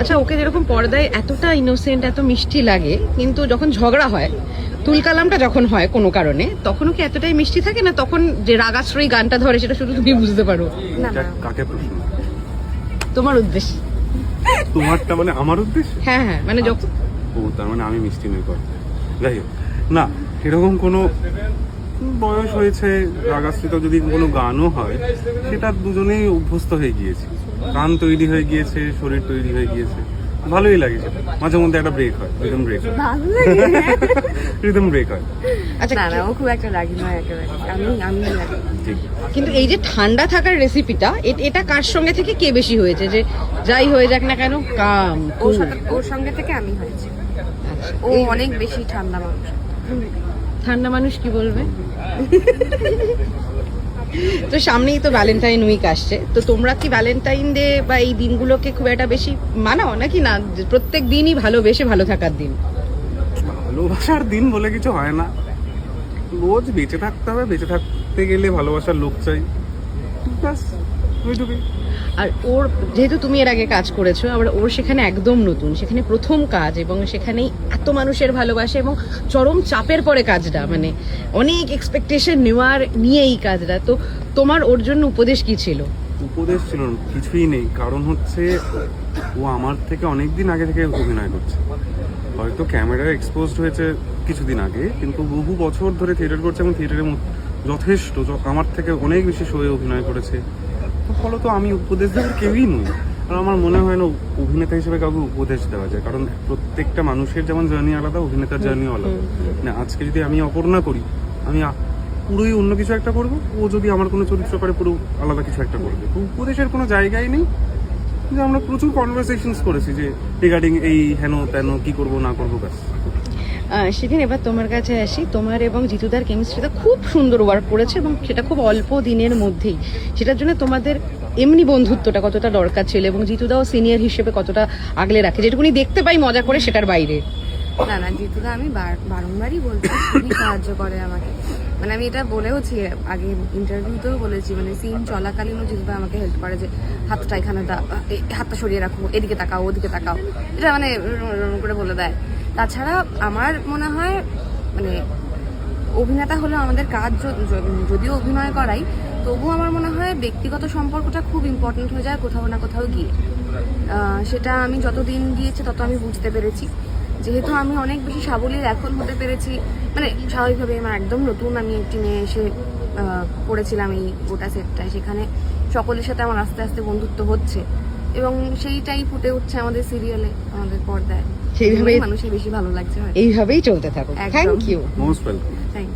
আচ্ছা ওকে যেরকম পর্দায় এতটা ইনোসেন্ট এত মিষ্টি লাগে কিন্তু যখন ঝগড়া হয় তুলকালামটা যখন হয় কোনো কারণে তখনও কি এতটাই মিষ্টি থাকে না তখন যে রাগাশ্রয়ী গানটা ধরে সেটা শুধু তুমি বুঝতে পারো? না কাকে প্রশ্ন? তোমার উদ্দেশ্য। তোমারটা মানে আমার উদ্দেশ্য? হ্যাঁ হ্যাঁ মানে যখন ও তার মানে আমি মিষ্টি নই কথা যাই হোক। না এরকম কোনো বয়স হয়েছে রাগাশ্রিত যদি কোনো গানও হয় সেটা দুজনেই অভ্যস্ত হয়ে গিয়েছে গান তৈরি হয়ে গিয়েছে শরীর তৈরি হয়ে গিয়েছে। ভালোই লাগে। মাঝে মধ্যে একটা ব্রেক হয় রিদম ব্রেক হয়। ভালো রিদম ব্রেক হয়। আচ্ছা না না ও খুব একটা রাগি নয় একেবারে। আমি আমি কিন্তু এই যে ঠান্ডা থাকার রেসিপিটা এটা কার সঙ্গে থেকে কে বেশি হয়েছে? যে যাই হয়ে যাক না কেন কাম ওর। সাথে ওর সঙ্গে থেকে আমি হয়েছি। আচ্ছা, ও অনেক বেশি ঠান্ডা মানুষ। ঠান্ডা মানুষ কি বলবে? তো সামনেই তো ভ্যালেন্টাইন উইক আসছে। তো তোমরা কি ভ্যালেন্টাইন ডে বা এই দিনগুলোকে খুব একটা বেশি মানাও? নাকি না, প্রত্যেক দিনই ভালোবেসে ভালো থাকার দিন? ভালোবাসার দিন বলে কিছু হয় না। রোজ বেঁচে থাকতে হবে, বেঁচে থাকতে গেলে ভালোবাসার লোক চাই। ব্যাস, ওইটুকুই। আর ওর, যেহেতু তুমি এর আগে কাজ করেছ, আবার ওর সেখানে একদম নতুন, সেখানে প্রথম কাজ এবং সেখানেই এত মানুষের ভালোবাসা এবং চরম চাপের পরে কাজটা মানে অনেক এক্সপেকটেশন নেওয়ার নিয়ে এই কাজটা। তো তোমার ওর জন্য উপদেশ কি ছিল? উপদেশ ছিল, কিছুই নেই। কারণ হচ্ছে, ও আমার থেকে অনেক দিন আগে থেকে অভিনয় করছে। হয়তো ক্যামেরা এক্সপোজড হয়েছে কিছুদিন আগে, কিন্তু বহু বছর ধরে থিয়েটার করছে এবং থিয়েটারের মধ্যে যথেষ্ট আমার থেকে অনেক বেশি শোয়ে অভিনয় করেছে। তো ফলত আমি উপদেশ দেওয়ার কেউই নই। আর আমার মনে হয় না অভিনেতা হিসেবে কাউকে উপদেশ দেওয়া যায়। কারণ প্রত্যেকটা মানুষের যেমন জার্নি আলাদা অভিনেতার জার্নিও আলাদা। মানে আজকে যদি আমি অপর্ণা করি আমি পুরোই অন্য কিছু একটা করব ও যদি আমার কোনো চরিত্র করে পুরো আলাদা কিছু একটা করবে। তো উপদেশের কোনো জায়গাই নেই। যে আমরা প্রচুর কনভারসেশনস করেছি যে রিগার্ডিং এই হেন তেন কি করব না করব ব্যাস। সেদিন এবার তোমার কাছে আসি। তোমার এবং জিতুদার কেমিস্ট্রিটা খুব সুন্দর ওয়ার্ক করেছে এবং সেটা খুব অল্প দিনের মধ্যেই। সেটার জন্য তোমাদের এমনি বন্ধুত্বটা কতটা দরকার ছিল এবং জিতুদাও সিনিয়র হিসেবে কতটা আগলে রাখে? যেটুকুনি দেখতে পাই, মজা করে সেটার বাইরে। না না, জিতুদা, আমি বার- বারংবারই বলছি খুবই সাহায্য করে আমাকে। মানে আমি এটা বলেওছি, আগে ইন্টারভিউতেও বলেছি মানে সিন চলাকালীনও জিতুদা আমাকে হেল্প করে যে, হাতটা এখানে দা হাতটা সরিয়ে রাখো, এদিকে তাকাও, ওদিকে তাকাও। এটা মানে করে বলে দেয়। তাছাড়া আমার মনে হয় মানে অভিনেতা হলেও আমাদের কাজ যদিও অভিনয় করাই, তবুও আমার মনে হয় ব্যক্তিগত সম্পর্কটা খুব ইম্পর্টেন্ট হয়ে যায় কোথাও না কোথাও গিয়ে। সেটা আমি যত দিন গিয়েছে তত আমি বুঝতে পেরেছি। যেহেতু আমি অনেক বেশি সাবলীল এখন হতে পেরেছি মানে স্বাভাবিকভাবে আমার একদম নতুন আমি একটি মেয়ে এসে পড়েছিলাম এই গোটা সেটটায় সেখানে সকলের সাথে আমার আস্তে আস্তে বন্ধুত্ব হচ্ছে এবং সেইটাই ফুটে উঠছে আমাদের সিরিয়ালে আমাদের পর্দায়। সেইভাবেই- মানুষের বেশি ভালো লাগছে এইভাবেই চলতে থাকো। Thank you most welcome thank